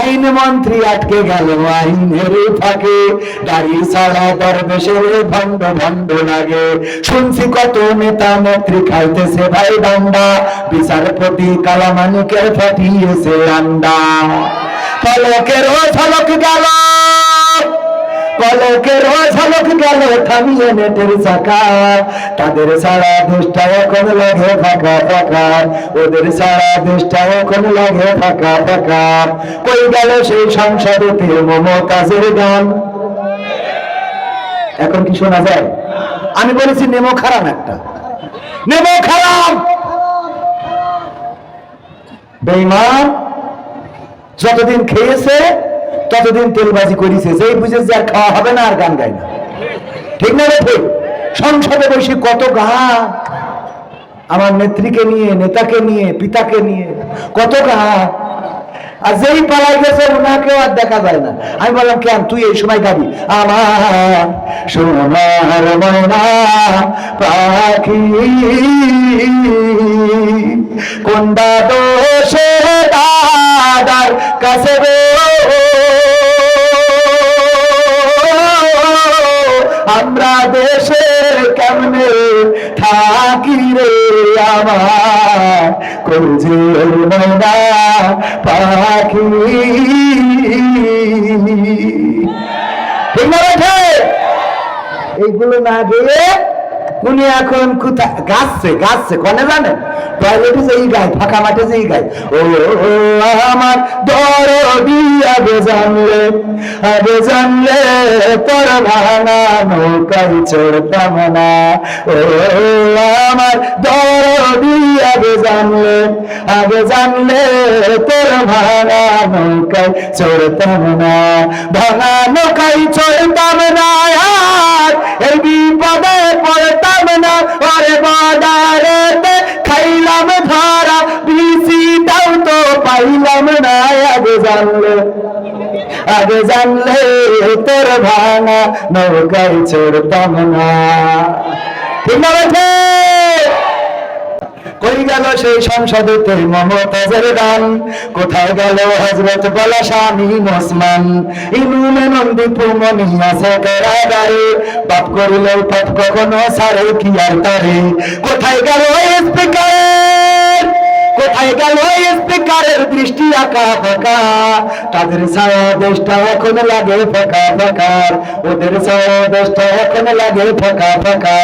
আইন মন্ত্রী আটকে গেল, আইনের ফাঁকে। গাড়ি ছাড়া দরবেশের ভণ্ড ভণ্ড লাগে। শুনছি কত নেতা মন্ত্রী খাইতেছে ভাই ডান্ডা বিচারপতি কালামানুকে ফাটিয়েছে আন্ডা। ফলকেরও ফলক গেল। পলকের ঝলক গেল, থামিয়ে নেটের চাকা। তাদের সারা দেশটা এখন লাগে ফাঁকা ফাঁকা। ওদের সারা দেশটা এখন লাগে ফাঁকা ফাঁকা। কই গেল সেই সংসদেতে মমতাজের গান? এখন কি শোনা যায়? আমি বলেছি, নেমো খারাপ একটা। নেমো খারাপ বেইমান, যতদিন খেয়েছে ততদিন তেলবাজি করিছে, যেই বুঝে যে আর খাওয়া হবে না আর গান গায় না। ঠিক না ঠিক সংসদে বসে কত গান? আমার নেত্রীকে নিয়ে, নেতাকে নিয়ে, পিতাকে নিয়ে, কত গান? আর যেই পালাই গেছে ওনাকেও আর দেখা যায় না। আমি বললাম, কেন তুই এই সময় গাবি? আমার সোনার ময়না পাখি। কোনটা দোষে দাদার কাছে এইগুলো না উনি এখন গাছছে গাছছে কনে জানেন টয়লেটে ফাঁকা মাঠে ও, আমার দরদি আগে জানলে আগে জানলে পর ভাঙা নৌকায় চড়তাম না। ও, আমার আগে জানলে, আগে জানলে তোর ভাঙা নৌকায় চড়তাম না। ভাঙা নৌকায় চড়তাম না, আর এই বিপদে পড়তাম না। আরে বাদারেতে খাইলাম ধরা বিসিটাও তো পাইলাম না। আগে জানলে আগে জানলে তোর ভাঙা নৌকায় চড়তাম না। ঠিক না কই গেল সেই সংসদেতে মমতাজের গান? কোথায় গেল হজরত বলা স্বামী ওসমান? ইনুমে নন্দী পুমনি আছে কারাগারে বাপ করিলে পাপ কখনো সারে কি আর তারে কোথায় গেল স্পিকার কোথায় গেল স্পিকারের দৃষ্টি আঁকা ফাঁকা? তাদের ছায়া দেশটা এখন লাগে ফাঁকা ফাঁকার ওদের ছায়া দেশটা এখন লাগে ফাঁকা ফাঁকা।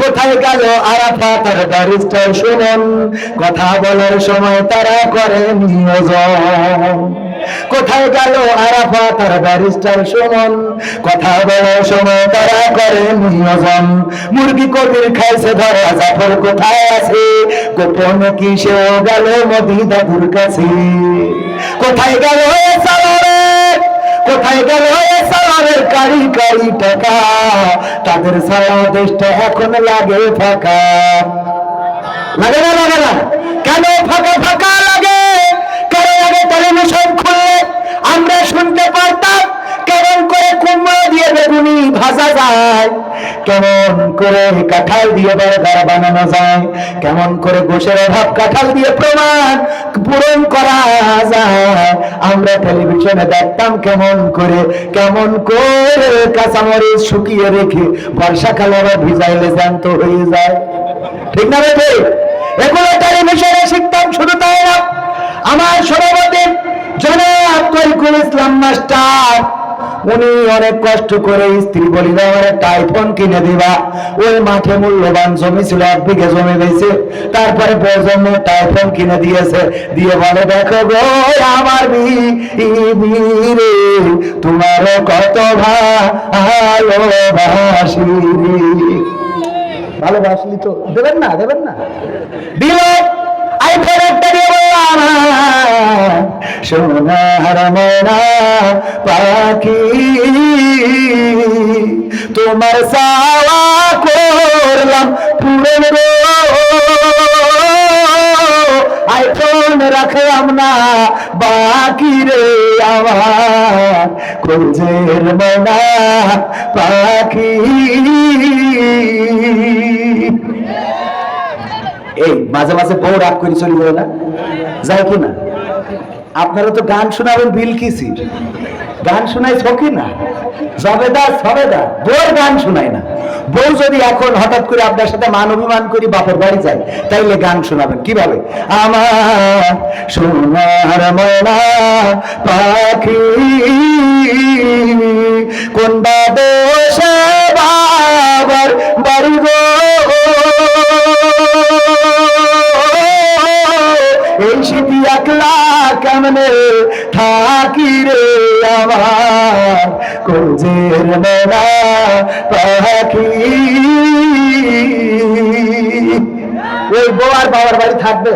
কোথায় গেল আরাফা তার ব্যারিস্টার শুনেন কথা বলার সময় তারা করে নিয়োজন কোথায় গেল আরাফা তার ব্যারিস্টার সুমন? কথা বলার সময় তারা করে নিয়োজন মুরগি কবির খাইছে ধরা, জাফর কোথায় আছে? গোপন কি সেও গেল মদি দাদুর কাছে। কোথায় গেল সালারে কোথায় গেল সালারের কারি কারি টাকা। তাদের সারা দেশটা এখন লাগে ফাঁকা। লাগে না লাগে না। কেন ফাঁকা ফাঁকা? কেমন করে কাঁঠাল দিয়ে বার্গার বানানো যায়? কেমন করে গোসের অভাব কাঁঠাল দিয়ে প্রমাণ পূরণ করা যায়? আমরা টেলিভিশনে দেখতাম কেমন করে কেমন করে কাঁচামরিচ শুকিয়ে রেখে বর্ষাকালে আবার ভিজাইলে জ্যান্ত হয়ে যায়। ঠিক না বেঠে এগুলো টেলিভিশনে শিখতাম, শুধু তাই না। আমার সভাপতি জনাব তরিকুল ইসলাম মাস্টার উনি অনেক কষ্ট করে স্ত্রী বলি একটা আইফোন কিনে দিবা। ওই মাঠে মূল্যবান জমি ছিল এক বিঘে জমি দিয়েছে তারপরে প্রজন্ম একটা আইফোন কিনে দিয়েছে। দিয়ে বলে দেখো গো আমার বীরে তোমার কত ভালোবাসি ভালোবাসলি তো? দেবেন না দেবেন না। দিল আইফোন একটা দিয়ে সোনার মনা পাখি। তোমার সাওয়া করলাম পুরন আইফোন রাখলাম না, বাকি রে আমার। কুঞ্জের মনা পাখি। এই, মাঝে মাঝে বউ রাগ করে চলে যায় না? যায় কি না? আপনারা তো গান শোনাবেন বিলকিসির গান শোনাই ছকি না? জবেদার সবেদার বউর গান শোনায় না। বউ যদি এখন হঠাৎ করে আপনার সাথে মান অভিমান করি, বাপের বাড়ি যায়, তাইলে গান শোনাবেন কীভাবে আমার সোনার ময়না পাখি কোনটা দেশে বাবার বাড়ি গো? এই একলা কেমনে থাকি রে আমার? কোজের মেলা পাখি। ওই বউ আর বাবার বাড়ি থাকবে।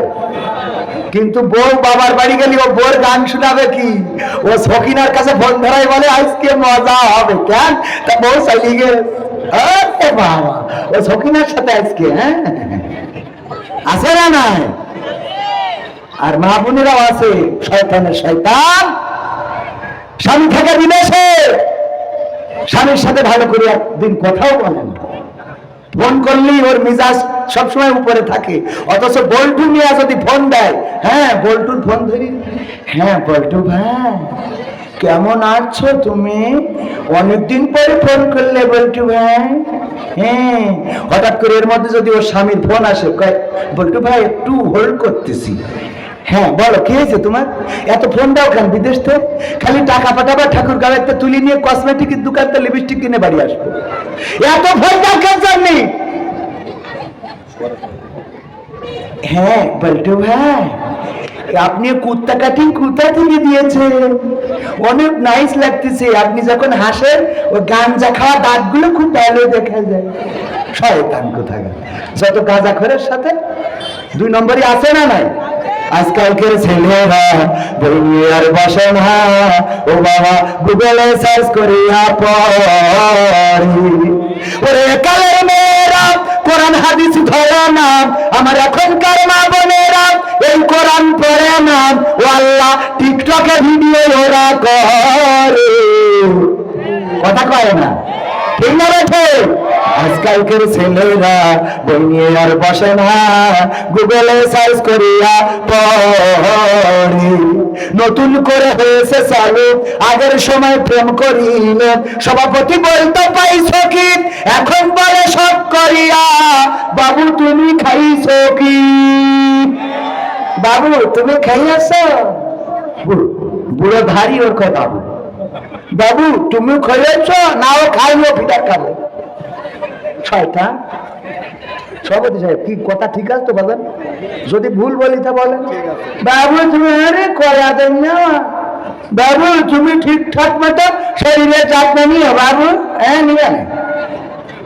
কিন্তু বউ বাবার বাড়ি গেলে ও বউর গান শোনাবে কি? ও সকিনার কাছে ফোন ধরাই বলে, আজকে মজা হবে কেন? তা বউ চালিয়ে গেল বাবা, ও সকিনার সাথে আজকে হ্যাঁ? আছে না নাই? আর মা বোনেরাও আছে, শয়তানের শয়তান। স্বামী থাকে বিদেশে, স্বামীর সাথে ভালো করে একদিন কথাও বলেন ফোন করলেই ওর মিজাজ সবসময় উপরে থাকে। অথচ বল্টু মিয়া যদি ফোন দেয় হ্যাঁ বল্টুর ফোন ধরি। হ্যাঁ বল্টু ভাই, কেমন আছো তুমি? অনেকদিন পরে ফোন করলে বল্টু ভাই। হ্যাঁ হঠাৎ করে এর মধ্যে যদি ওর স্বামীর ফোন আসে বল্টু ভাই, একটু হোল্ড করতেছি। হ্যাঁ বলো, কি হয়েছে তোমার? এত ফোন দাও কেন বিদেশ থেকে? খালি টাকা পাঠাবা, ঠাকুর গাড়িতে তুলে নিয়ে কসমেটিকের দোকানতে লিপস্টিক কিনে বাড়ি আসব। এত ফোন দাও কেন জানি হ্যাঁ বল্টু ভাই, আপনি কুত্তা কাটিং কোথা থেকে দিয়েছেন। অনেক নাইস লাগতেছে, আপনি যখন হাসেন ওই গাঞ্জা খাওয়া দাঁতগুলো খুব ভালো দেখা যায়। শয়তান কোথাকার। যত গাঁজা খরের সাথে, দুই নম্বরই আছে না নাই? আজকালকের ছেলেরা বই নিয়ে আর বসে না ও বাবা, গুগলে সার্চ করিয়া পড়ি। ওরে কালের মেয়েরা, কোরআন, হাদিস ধরে না। আমার এখনকার মা বোনেরা, এই কোরআন পড়ে না। ও আল্লাহ, টিকটকে ভিডিও ওরা করে। কথা কয় না? ঠিক না বেঠে? আজকালকের ছেলেরা বই নিয়ে আর বসে না। গুগলে সার্চ করিয়া পড়ি। নতুন করে হয়েছে চালু। আগের সময় প্রেম করিলেন। সভাপতি বলতে পাইছো কি? এখন বলে সব করিয়া। বাবু, তুমি খাইছো কি? বাবু, তুমি খাইয়াছ? বুড়ো ধারি ওর কয় বাবু, তুমি খাইয়াছ? না ও খাইলো পিঠা খাব ছয়টা সভাপতি সাহেব কি কথা ঠিক আছে তো বাজান যদি ভুল বলি তা বলেন। বাবু তুমি আরে কয়া দেন না। বাবু তুমি ঠিকঠাক মতো শরীরে যত্ন নিও বাবু হ্যাঁ নিবে না।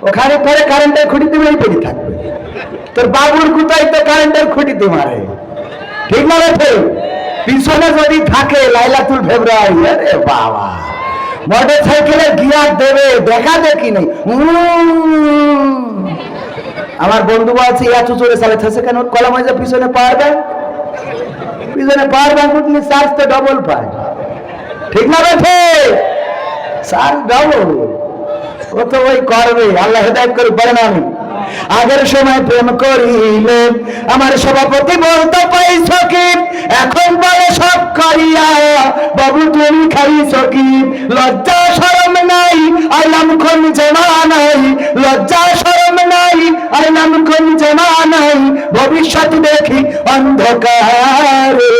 ওখানে পরে কারেন্টের খুঁটিতে মেরে পড়ে থাকবে। তোর বাবুর কোথায় তো কারেন্টের খুঁটিতে মারে ঠিক না রে পিছনে যদি থাকে লাইলাতুল ফেব্রুয়ারি আরে বাবা। মোটর সাইকেলের গিয়ার দেবে, দেখা দেখি নেই। আমার বন্ধু বলছে এত জোরে থাকে কেন? ওর কলম হয়েছে পিছনে পাওয়ার ব্যাংক পিছনে পাওয়ার ব্যাংক উঠলে চার্জ তো ডবল পায়। ঠিক না বেঠে চার্জ ডবল ও তো ওই করবে, আল্লাহ হেদায়ত করে পারে না আমি। আগের সময় প্রেম করিলে আমার সভাপতি বলতে পাইছ কি এখন বলে সব করিয়া বাবু, তুমি খাইছ কি লজ্জা, শরম নাই আইলাম কোন জমা নাই। লজ্জা, শরম নাই আইলাম কোন জমা নাই। ভবিষ্যৎ দেখি অন্ধকারে।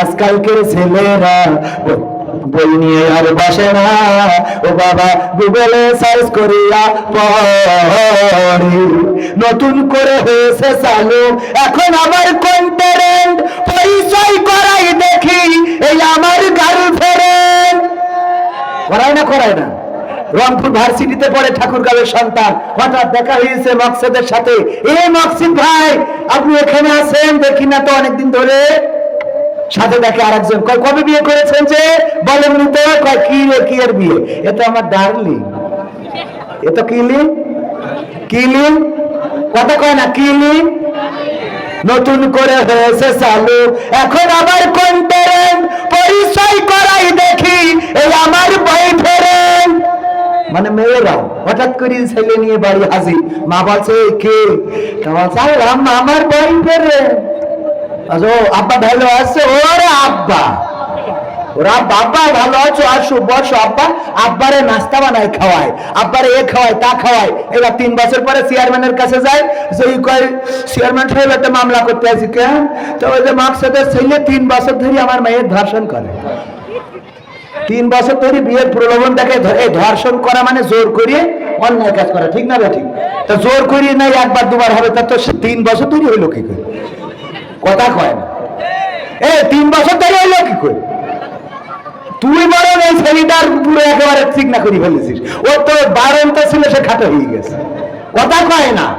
আজকালকের ছেলেরা বই নিয়ে আর বসে না। ও বাবা, গুগলে সার্চ করিয়া পড়ি। নতুন করে হয়েছে চালু। এখন আমার কোন পরিচয় করাই দেখি, এই আমার গার্লফ্রেন্ড করায় না করায় না। রংপুর ভার্সিটিতে পড়ে ঠাকুরগাঁওয়ের সন্তান। হঠাৎ দেখা হয়েছে মকসেদের সাথে। এ মকসিদ ভাই, আপনি এখানে আছেন? দেখি না তো অনেকদিন ধরে। সাথে দেখে আরেকজন কয় কবে বিয়ে করেছেন যে? বলেননি কয় কি রে কি এর বিয়ে? এ আমার ডার্লিং। এ তো কিলিং কিলিং কথা কয় না কিলিং নতুন করে হয়েছে চালু। এখন আবার কোন ট্রেন পরিচয় করাই দেখি এই আমার বয়ফ্রেন্ড মানে মেয়েরা হঠাৎ করে ছেলে নিয়ে বাড়ি হাজির। মা বলছে "এ কে? তা বলছে "আরে আম্মা, আমার বয়ফ্রেন্ড আচ্ছা আব্বা ভালো আছে? ওরে আব্বা। ওরা বাবা ভালো আছো? আসো বসো আব্বা? আব্বারে নাস্তা বানায় খাওয়ায়। আব্বারে এ খাওয়ায়, তা খাওয়ায়। এবার তিন বছর পরে চেয়ারম্যানের কাছে যায়। যে কয় চেয়ারম্যান সাহেব, একটা মামলা করতে আছি কেন? তো ওই যে মাকসাদের ছেলে তিন বছর ধরে আমার মেয়ের ধর্ষণ করে। তিন বছর ধরে বিয়ের প্রলোভন দেখে এই ধর্ষণ করা মানে জোর করিয়ে অন্যায় কাজ করা, ঠিক না ঠিক তো জোর করিয়ে নাই, একবার দুবার হবে, তা তো তিন বছর ধরে হইল কি করে? কথা কয় না। এ, তিন বছর ধরে হইল কি করে তুই বরং এই ছেলেটার পুরো একেবারে ঠিক না করে ফেলেছিস। ও তো বারণটা ছিল, সে খাটো হয়ে গেছে। কথা কয় না।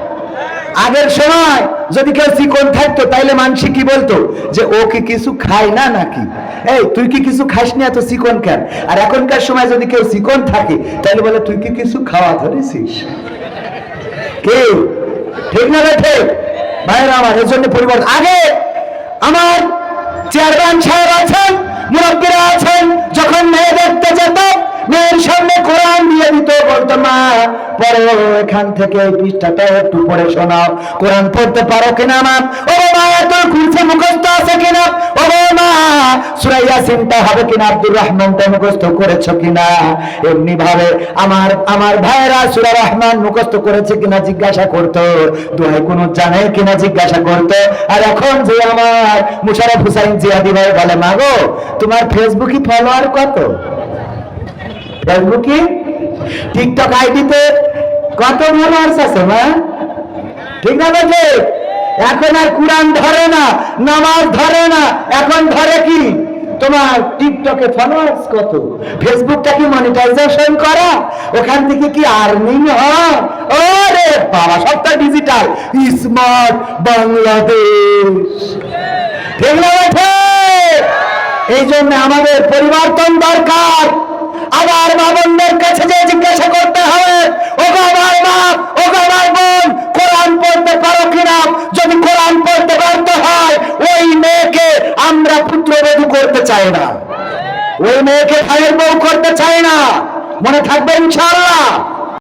আগের সময় যদি কেউ চিকন থাকতো, তাইলে মানসি কি বলতো? যে ও কি কিছু খায় না নাকি? এই, তুই কি কিছু খাস না এত চিকন কেন? আর এখনকার সময় যদি কেউ চিকন থাকে তাহলে বলে, তুই কি কিছু খাওয়া ধরেছিস? কেউ? ঠিক না ঠিক। ভাইরা, আমার এর জন্য পরিবর্তন আগে আমার চেয়ারম্যান সাহেব আছেন, মুরব্বীরা আছেন, যখন মেয়ে দেখতে যেত, মেয়ের সামনে কোরআন দিয়ে দিত, বলতো, মা পরে এখান থেকে পৃষ্ঠাটা একটু পড়ে শোনাও, কোরআন পড়তে পারো কিনা, মা? ও সুরাইয়া চিন্তা হবে কিনা, আব্দুর রহমানটা মুখস্থ করেছ কিনা? এমনি ভাবে আমার আমার ভাইরা সুরা রহমান মুখস্থ করেছে কিনা জিজ্ঞাসা করতো। দোহাই কোন জানে কিনা জিজ্ঞাসা করতো। আর এখন যে আমার মুশারফ হুসাইন জিয়াদি ভাই বলে, মাগো, তোমার ফেসবুকে ফলোয়ার কত? ফেসবুকে টিকটক আইডিতে কত ফলোয়ার্স আছে, মা? ঠিক না এখন আর কোরআন ধরে না, নামাজ ধরে না, এখন ধরে কি? তোমার টিকটকে ফলোয়ার্স কত? ফেসবুকটা কি মনিটাইজেশন করা? ওখান থেকে কি আর্নিং হয়? ওরে বাবা, সবটা ডিজিটাল স্মার্ট বাংলাদেশ ঠিক না এই জন্য আমাদের পরিবর্তন দরকার। আবার মা বোনদের কাছে যে জিজ্ঞাসা করতে হবে ও গো আমার মা ও গো আমার বোন কোরআন পড়তে পারো কিনা যদি কোরআন পড়তে পারতে হয় ওই মেয়েকে আমরা পুত্রবধূ চাই না। ওই মেয়েকে ভাইয়ের বউ করতে চায় না। মনে থাকবে ইনশাআল্লাহ।